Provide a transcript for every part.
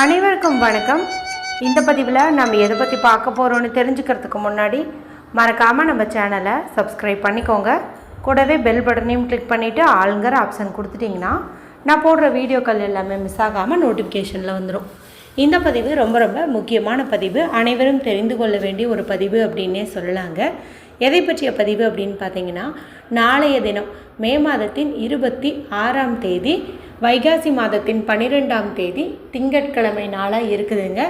அனைவருக்கும் வணக்கம். இந்த பதிவில் நம்ம எதை பற்றி பார்க்க போகிறோன்னு தெரிஞ்சுக்கிறதுக்கு முன்னாடி மறக்காமல் நம்ம சேனலை சப்ஸ்கிரைப் பண்ணிக்கோங்க. கூடவே பெல் பட்டனையும் கிளிக் பண்ணிவிட்டு ஆளுங்கிற ஆப்ஷன் கொடுத்துட்டிங்கன்னா நான் போடுற வீடியோக்கள் எல்லாமே மிஸ் ஆகாமல் நோட்டிஃபிகேஷனில் வந்துடும் இந்த பதிவு ரொம்ப ரொம்ப முக்கியமான பதிவு. அனைவரும் தெரிந்து கொள்ள வேண்டிய ஒரு பதிவு அப்படின்னே சொல்லலாங்க. எதை பற்றிய பதிவு அப்படின்னு பார்த்தீங்கன்னா நாளைய தினம் மே மாதத்தின் இருபத்தி ஆறாம் தேதி வைகாசி மாதத்தின் பன்னிரெண்டாம் தேதி திங்கட்கிழமை நாளாக இருக்குதுங்க.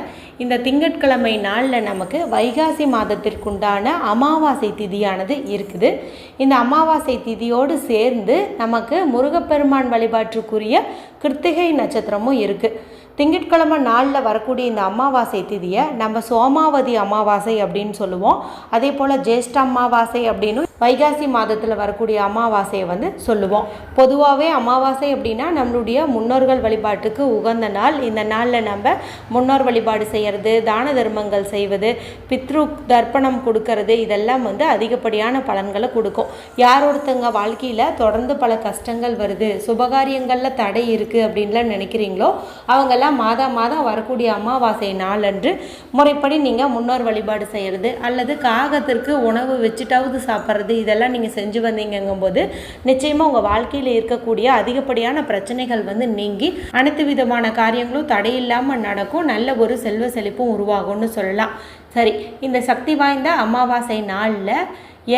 இந்த திங்கட்கிழமை நாளில் நமக்கு வைகாசி மாதத்திற்குண்டான அமாவாசை திதியானது இருக்குது. இந்த அமாவாசை திதியோடு சேர்ந்து நமக்கு முருகப்பெருமான் வழிபாட்டுக்குரிய கிருத்திகை நட்சத்திரமும் இருக்குது திங்கட்கிழமை நாளில் வரக்கூடிய இந்த அமாவாசை திதியை நம்ம சோமாவதி அமாவாசை அப்படின்னு சொல்லுவோம். அதே போல் ஜேஷ்ட அமாவாசை அப்படின்னு வைகாசி மாதத்தில் வரக்கூடிய அமாவாசையை வந்து சொல்லுவோம். பொதுவாகவே அமாவாசை அப்படின்னா நம்மளுடைய முன்னோர்கள் வழிபாட்டுக்கு உகந்த நாள். இந்த நாளில் நம்ம முன்னோர் வழிபாடு செய்கிறது தான தர்மங்கள் செய்வது பித்ரு தர்ப்பணம் கொடுக்கறது இதெல்லாம் வந்து அதிகப்படியான பலன்களை கொடுக்கும். யார் ஒருத்தங்க வாழ்க்கையில் தொடர்ந்து பல கஷ்டங்கள் வருது சுபகாரியங்களில் தடை இருக்குது அப்படின்லாம் நினைக்கிறீங்களோ அவங்கெல்லாம் மாதம் மாதம் வரக்கூடிய அமாவாசை நாளன்று முறைப்படி நீங்கள் முன்னோர் வழிபாடு செய்கிறது அல்லது காகத்திற்கு உணவு வச்சுட்டாவது சாப்பிட்றது இதெல்லாம் நீங்கள் செஞ்சு வந்தீங்கங்கும்போது நிச்சயமாக உங்கள் வாழ்க்கையில் இருக்கக்கூடிய அதிகப்படியான பிரச்சனைகள் வந்து நீங்கி அனைத்து விதமான காரியங்களும் தடையில்லாமல் நடக்கும். நல்ல ஒரு செல்வ செழிப்பும் உருவாகும்னு சொல்லலாம். சரி இந்த சக்தி வாய்ந்த அமாவாசை நாளில்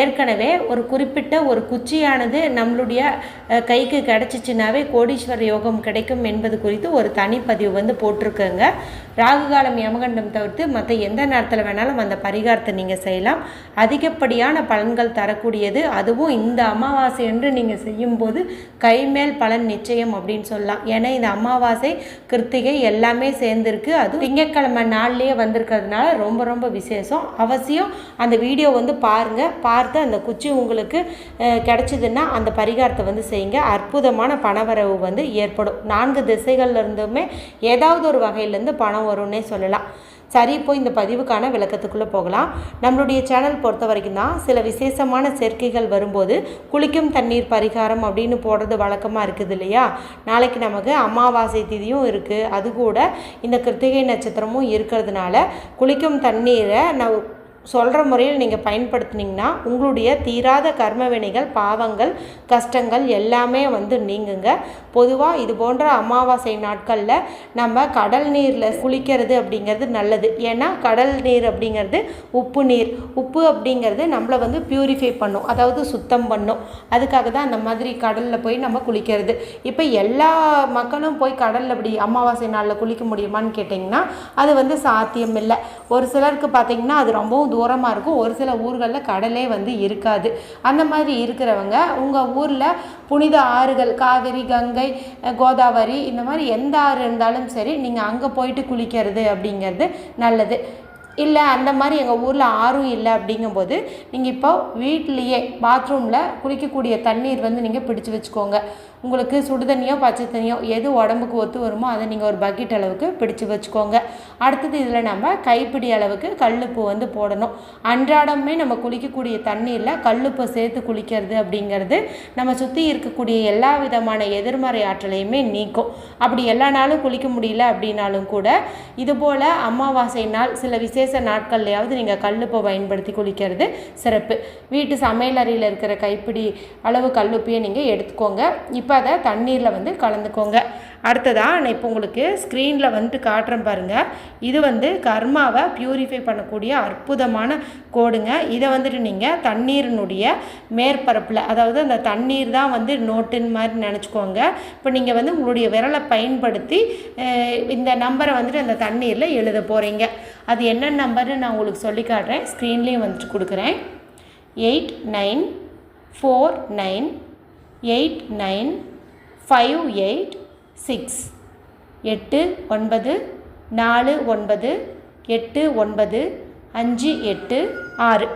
ஏற்கனவே ஒரு குறிப்பிட்ட ஒரு குச்சியானது நம்மளுடைய கைக்கு கிடச்சிச்சின்னாவே கோடீஸ்வர யோகம் கிடைக்கும் என்பது குறித்து ஒரு தனிப்பதிவு வந்து போட்டிருக்கோங்க. ராகு காலம் யமகண்டம் தவிர்த்து மற்ற எந்த நேரத்தில் வேணாலும் அந்த பரிகாரத்தை நீங்கள் செய்யலாம். அதிகப்படியான பலன்கள் தரக்கூடியது. அதுவும் இந்த அமாவாசை என்று நீங்கள் செய்யும்போது கைமேல் பலன் நிச்சயம் அப்படின்னு சொல்லலாம். ஏன்னா இந்த அமாவாசை கிருத்திகை எல்லாமே சேர்ந்துருக்கு. அதுவும் திங்கட்கிழமை நாள்லேயே வந்திருக்கிறதுனால ரொம்ப ரொம்ப விசேஷம். அவசியம் அந்த வீடியோ வந்து பாருங்கள் பார்த்து அந்த குச்சி உங்களுக்கு கிடச்சிதுன்னா அந்த பரிகாரத்தை வந்து செய்யுங்க. அற்புதமான பணவரவு வந்து ஏற்படும். நான்கு திசைகள்லேருந்துமே ஏதாவது ஒரு வகையிலேருந்து பணம் வரும்னே சொல்லலாம். சரி இப்போ இந்த பதிவுக்கான விளக்கத்துக்குள்ளே போகலாம். நம்மளுடைய சேனல் பொறுத்த வரைக்கும் தான் சில விசேஷமான சேர்க்கைகள் வரும்போது குளிக்கும் தண்ணீர் பரிகாரம் அப்படின்னு போடுறது வழக்கமாக இருக்குது இல்லையா? நாளைக்கு நமக்கு அமாவாசை திதியும் இருக்குது அது கூட இந்த கிருத்திகை நட்சத்திரமும் இருக்கிறதுனால குளிக்கும் தண்ணீரை நான் சொல்கிற முறையில் நீங்கள் பயன்படுத்துனீங்கன்னா உங்களுடைய தீராத கர்மவினைகள் பாவங்கள் கஷ்டங்கள் எல்லாமே வந்து நீங்குங்க. பொதுவாக இது போன்ற அமாவாசை நாட்களில் நம்ம கடல் நீரில் குளிக்கிறது அப்படிங்கிறது நல்லது. ஏன்னா கடல் நீர் அப்படிங்கிறது உப்பு நீர். உப்பு அப்படிங்கிறது நம்மளை வந்து பியூரிஃபை பண்ணும். அதாவது சுத்தம் பண்ணும். அதுக்காக தான் அந்த மாதிரி கடலில் போய் நம்ம குளிக்கிறது. இப்போ எல்லா மக்களும் போய் கடலில் அப்படி அமாவாசை நாளில் குளிக்க முடியுமான்னு கேட்டிங்கன்னா அது வந்து சாத்தியம் இல்லை. ஒரு சிலருக்கு பார்த்திங்கன்னா அது ரொம்பவும் தூரமாக இருக்கும் ஒரு சில ஊர்களில் கடலே வந்து இருக்காது. அந்த மாதிரி இருக்கிறவங்க உங்கள் ஊரில் புனித ஆறுகள் காவிரி கங்கை கோதாவரி இந்த மாதிரி எந்த ஆறு இருந்தாலும் சரி நீங்கள் அங்கே போயிட்டு குளிக்கிறது அப்படிங்கிறது நல்லது. இல்லை அந்த மாதிரி எங்கள் ஊரில் ஆறும் இல்லை அப்படிங்கும்போது நீங்கள் இப்போ வீட்லேயே பாத்ரூமில் குளிக்கக்கூடிய தண்ணீர் வந்து நீங்கள் பிடிச்சு வச்சுக்கோங்க. உங்களுக்கு சுடு தண்ணியோ பச்சை தண்ணியோ எது உடம்புக்கு ஒத்து வருமோ அதை நீங்கள் ஒரு பக்கெட் அளவுக்கு பிடிச்சு வச்சுக்கோங்க. அடுத்தது இதில் நம்ம கைப்பிடி அளவுக்கு கல்லுப்பு வந்து போடணும். அன்றாடமே நம்ம குளிக்கக்கூடிய தண்ணீரில் கல்லுப்பை சேர்த்து குளிக்கிறது அப்படிங்கிறது நம்ம சுற்றி இருக்கக்கூடிய எல்லா விதமான எதிர்மறை ஆற்றலையுமே நீக்கும். அப்படி எல்லா நாளும் குளிக்க முடியல அப்படின்னாலும் கூட இதுபோல் அமாவாசை நாள் சில விசேஷ நாட்கள்லையாவது நீங்கள் கல்லுப்பை பயன்படுத்தி குளிக்கிறது சிறப்பு. வீட்டு சமையலறையில் இருக்கிற கைப்பிடி அளவு கல்லுப்பையை நீங்கள் எடுத்துக்கோங்க. இப்போ அதை தண்ணீரில் வந்து கலந்துக்கோங்க. அடுத்ததாக நான் இப்போ உங்களுக்கு ஸ்க்ரீனில் வந்துட்டு காட்டுறேன் பாருங்கள் இது வந்து கர்மாவை ப்யூரிஃபை பண்ணக்கூடிய அற்புதமான கோடுங்க. இதை வந்துட்டு நீங்கள் தண்ணீரினுடைய மேற்பரப்பில் அதாவது அந்த தண்ணீர் தான் வந்து நோட்டுன்னு மாதிரி நினச்சிக்கோங்க. இப்போ நீங்கள் வந்து உங்களுடைய விரலை பயன்படுத்தி இந்த நம்பரை வந்துட்டு அந்த தண்ணீரில் எழுத போகிறீங்க அது என்ன நம்பர்னு நான் உங்களுக்கு சொல்லி காட்டுறேன். ஸ்க்ரீன்லேயும் வந்துட்டு கொடுக்குறேன். Eight nine four nine eight nine five eight six எட்டு ஒன்பது நாலு ஒன்பது எட்டு ஒன்பது அஞ்சு எட்டு ஆறு.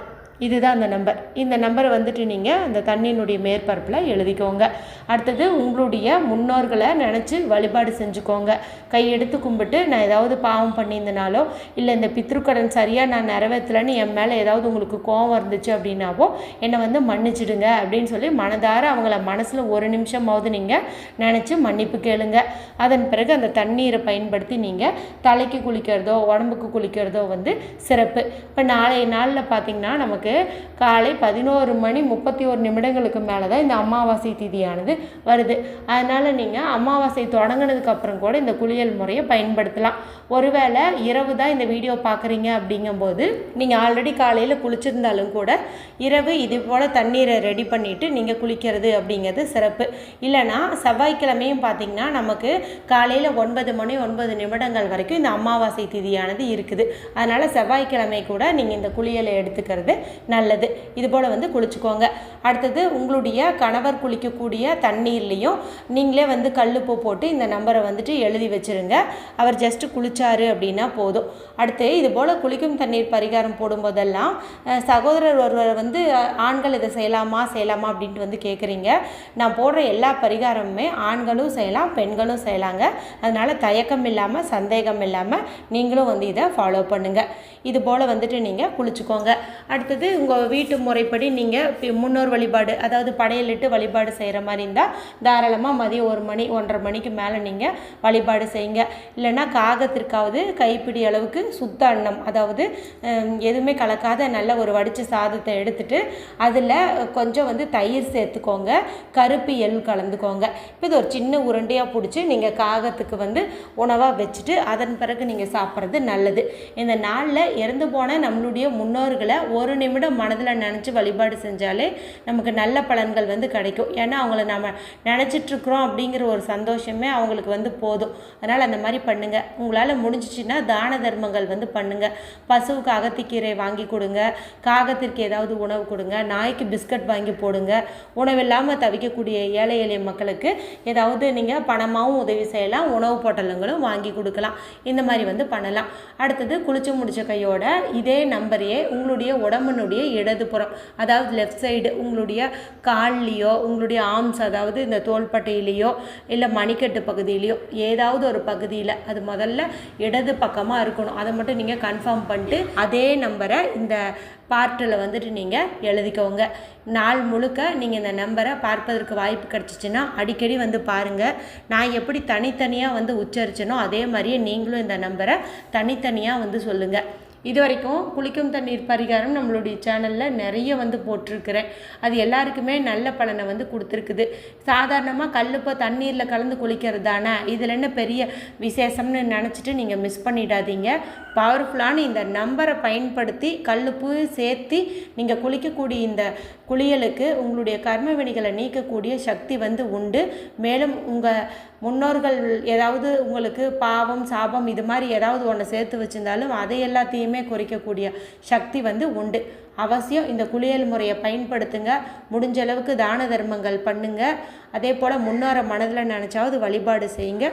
இதுதான் அந்த நம்பர். இந்த நம்பரை வந்துட்டு நீங்கள் அந்த தண்ணியினுடைய மேற்பரப்பில் எழுதிக்கோங்க. அடுத்தது உங்களுடைய முன்னோர்களை நினச்சி வழிபாடு செஞ்சுக்கோங்க. கையெடுத்து கும்பிட்டு நான் ஏதாவது பாவம் பண்ணியிருந்தனாலோ இல்லை இந்த பித்ருக்கடன் சரியாக நான் நிறைவேற்றலன்னு என் மேலே ஏதாவது உங்களுக்கு கோவம் இருந்துச்சு அப்படின்னாவோ என்னை வந்து மன்னிச்சிடுங்க. அப்படின்னு சொல்லி மனதார அவங்கள மனசில் ஒரு நிமிஷமாவது நீங்கள் நினச்சி மன்னிப்பு கேளுங்க. அதன் பிறகு அந்த தண்ணீரை பயன்படுத்தி நீங்கள் தலைக்கு குளிக்கிறதோ உடம்புக்கு குளிக்கிறதோ வந்து சிறப்பு. இப்போ நாளைய நாளில் பார்த்தீங்கன்னா நமக்கு காலை பதினோரு மணி முப்பத்தி ஒரு நிமிடங்களுக்கு மேலே தான் இந்த அமாவாசை திதியானது வருது. அதனால் நீங்கள் அமாவாசை தொடங்கினதுக்கப்புறம் கூட இந்த குளியல் முறையை பயன்படுத்தலாம். ஒருவேளை இரவு தான் இந்த வீடியோ பார்க்குறீங்க அப்படிங்கும்போது நீங்கள் ஆல்ரெடி காலையில் குளிச்சிருந்தாலும் கூட இரவு இது போல் தண்ணீரை ரெடி பண்ணிவிட்டு நீங்கள் குளிக்கிறது அப்படிங்கிறது சிறப்பு. இல்லைனா செவ்வாய்க்கிழமையும் பார்த்தீங்கன்னா நமக்கு காலையில் ஒன்பது மணி ஒன்பது நிமிடங்கள் வரைக்கும் இந்த அமாவாசை திதியானது இருக்குது. அதனால் செவ்வாய்க்கிழமை கூட நீங்கள் இந்த குளியலை எடுத்துக்கிறது நல்லது. இது போல் வந்து குளிச்சுக்கோங்க. அடுத்தது உங்களுடைய கணவர் குளிக்கக்கூடிய தண்ணீர்லேயும் நீங்களே வந்து கல்லுப்பு போட்டு இந்த நம்பரை வந்துட்டு எழுதி வச்சுருங்க. அவர் ஜஸ்ட்டு குளிச்சாரு அப்படின்னா போதும். அடுத்து இது போல் குளிக்கும் தண்ணீர் பரிகாரம் போடும்போதெல்லாம் சகோதரர் ஒருவர் வந்து ஆண்கள் இதை செய்யலாமா செய்யலாமா அப்படின்ட்டு வந்து கேட்குறீங்க நான் போடுற எல்லா பரிகாரமுமே ஆண்களும் செய்யலாம் பெண்களும் செய்யலாங்க. அதனால் தயக்கம் இல்லாமல் சந்தேகம் இல்லாமல் நீங்களும் வந்து இதை ஃபாலோ பண்ணுங்கள் இது போல் வந்துட்டு நீங்கள் குளிச்சுக்கோங்க. அடுத்தது உங்கள் வீட்டு முறைப்படி நீங்கள் முன்னோர் வழிபாடு அதாவது படையலிட்டு வழிபாடு செய்கிற மாதிரி இருந்தால் தாராளமாக மதியம் ஒரு மணி ஒன்றரை மணிக்கு மேலே நீங்கள் வழிபாடு செய்யுங்க. இல்லைன்னா காகத்திற்காவது கைப்பிடி அளவுக்கு சுத்த அன்னம் அதாவது எதுவுமே கலக்காத நல்ல ஒரு வடித்த சாதத்தை எடுத்துட்டு அதில் கொஞ்சம் வந்து தயிர் சேர்த்துக்கோங்க. கருப்பு எள் கலந்துக்கோங்க. இப்போ இது ஒரு சின்ன உருண்டையாக பிடிச்சி நீங்கள் காகத்துக்கு வந்து உணவாக வச்சுட்டு அதன் பிறகு நீங்கள் சாப்பிட்றது நல்லது. இந்த நாளில் இறந்து போன நம்மளுடைய முன்னோர்களை ஒரு நிமிடம் மனதில் நினச்சி வழிபாடு செஞ்சாலே நமக்கு நல்ல பலன்கள் வந்து கிடைக்கும். ஏன்னா அவங்கள நம்ம நினச்சிட்ருக்குறோம் அப்படிங்கிற ஒரு சந்தோஷமே அவங்களுக்கு வந்து போதும். அதனால் அந்த மாதிரி பண்ணுங்கள் உங்களால் முடிஞ்சிச்சின்னா தான தர்மங்கள் வந்து பண்ணுங்கள் பசுவுக்கு அகத்திக்கீரை வாங்கி கொடுங்க. காகத்திற்கு ஏதாவது உணவு கொடுங்க. நாய்க்கு பிஸ்கட் வாங்கி போடுங்க. உணவில்லாமல் தவிக்கக்கூடிய ஏழை எளிய மக்களுக்கு ஏதாவது நீங்கள் பணமாகவும் உதவி செய்யலாம். உணவு பொட்டலங்களும் வாங்கி கொடுக்கலாம். இந்த மாதிரி வந்து பண்ணலாம். அடுத்தது குளிச்சு முடிச்ச கையோட இதே நம்பரையே உங்களுடைய உடம்பு உடைய இடது புறம். அதாவது லெஃப்ட் சைடு உங்களுடைய கால்லையோ உங்களுடைய ஆர்ம்ஸ் அதாவது இந்த தோள்பட்டையிலையோ இல்லை மணிக்கட்டு பகுதியிலையோ ஏதாவது ஒரு பகுதியில் அது முதல்ல இடது பக்கமாக இருக்கணும். அதை மட்டும் நீங்கள் கன்ஃபார்ம் பண்ணிட்டு அதே நம்பரை இந்த பார்ட்டில் வந்துட்டு நீங்கள் எழுதிக்கோங்க. நாள் முழுக்க நீங்கள் இந்த நம்பரை பார்ப்பதற்கு வாய்ப்பு கிடச்சிச்சின்னா அடிக்கடி வந்து பாருங்கள் நான் எப்படி தனித்தனியாக வந்து உச்சரிச்சனோ அதே மாதிரியே நீங்களும் இந்த நம்பரை தனித்தனியாக வந்து சொல்லுங்கள் இது வரைக்கும் குளிக்கும் தண்ணீர் பரிகாரம் நம்மளுடைய சேனலில் நிறைய வந்து போட்டிருக்கிறேன். அது எல்லாருக்குமே நல்ல பலனை வந்து கொடுத்துருக்குது. சாதாரணமாக கல்லுப்போ தண்ணீரில் கலந்து குளிக்கிறது தானே இதில் என்ன பெரிய விசேஷம்னு நினச்சிட்டு நீங்கள் மிஸ் பண்ணிடாதீங்க. பவர்ஃபுல்லான இந்த நம்பரை பயன்படுத்தி கல்லுப்பு சேர்த்து நீங்கள் குளிக்கக்கூடிய இந்த குளியலுக்கு உங்களுடைய கர்ம வினைகளை நீக்கக்கூடிய சக்தி வந்து உண்டு. மேலும் உங்கள் முன்னோர்கள் ஏதாவது உங்களுக்கு பாவம் சாபம் இது மாதிரி ஏதாவது ஒன்று சேர்த்து வச்சிருந்தாலும் அதை எல்லாத்தையுமே குறைக்கக்கூடிய சக்தி வந்து உண்டு. அவசியம் இந்த குளியல் முறையை பயன்படுத்துங்க. முடிஞ்ச அளவுக்கு தான தர்மங்கள் பண்ணுங்க. அதே போல் முன்னோரை மனதில் நினச்சாவது வழிபாடு செய்யுங்க.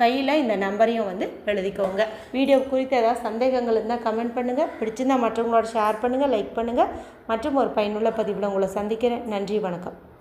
கையில் இந்த நம்பரையும் வந்து எழுதிக்கோங்க. வீடியோ குறித்து ஏதாவது சந்தேகங்கள் இருந்தால் கமெண்ட் பண்ணுங்கள் பிடிச்சிருந்தா மற்றவங்களோட ஷேர் பண்ணுங்கள் லைக் பண்ணுங்கள் மற்றும் ஒரு பயனுள்ள பதிவில் உங்களை சந்திக்கிறேன். நன்றி வணக்கம்.